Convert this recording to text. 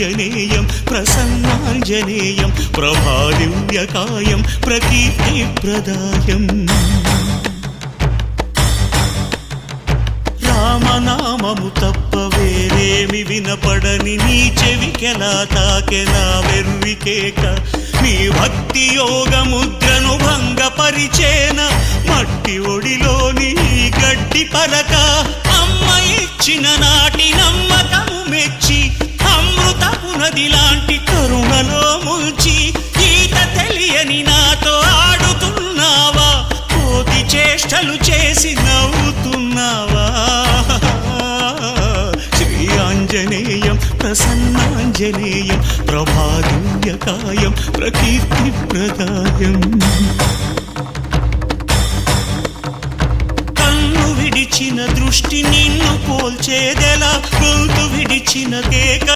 ఆంజనేయం ప్రసన్నాంజనేయం ప్రభాదివ్యకాయం ప్రకీర్తి ప్రదాయం. రామనామము తప్ప వేరేమి వినపడని నీ చెవికెలా తాకెలా వెర్రికేక నీ భక్తి యోగ ముద్రను భంగపరిచేన? మట్టి ఒడిలోని గడ్డి పలక? అమ్మ ఇచ్చిన నాటి నమ్మకము మెచ్చి కరుణలో ముంచి ఈత తెలియని నాతో ఆడుతున్నావా? కోతి చేష్టలు చేసి నవ్వుతున్నావా? శ్రీ ఆంజనేయం ప్రసన్నాంజనేయం ప్రభాదివ్యకాయం ప్రకీర్తి ప్రదాయం. విడిచిన దృష్టి నిన్ను పోల్చేదెలా గొంతు విడిచిన కేక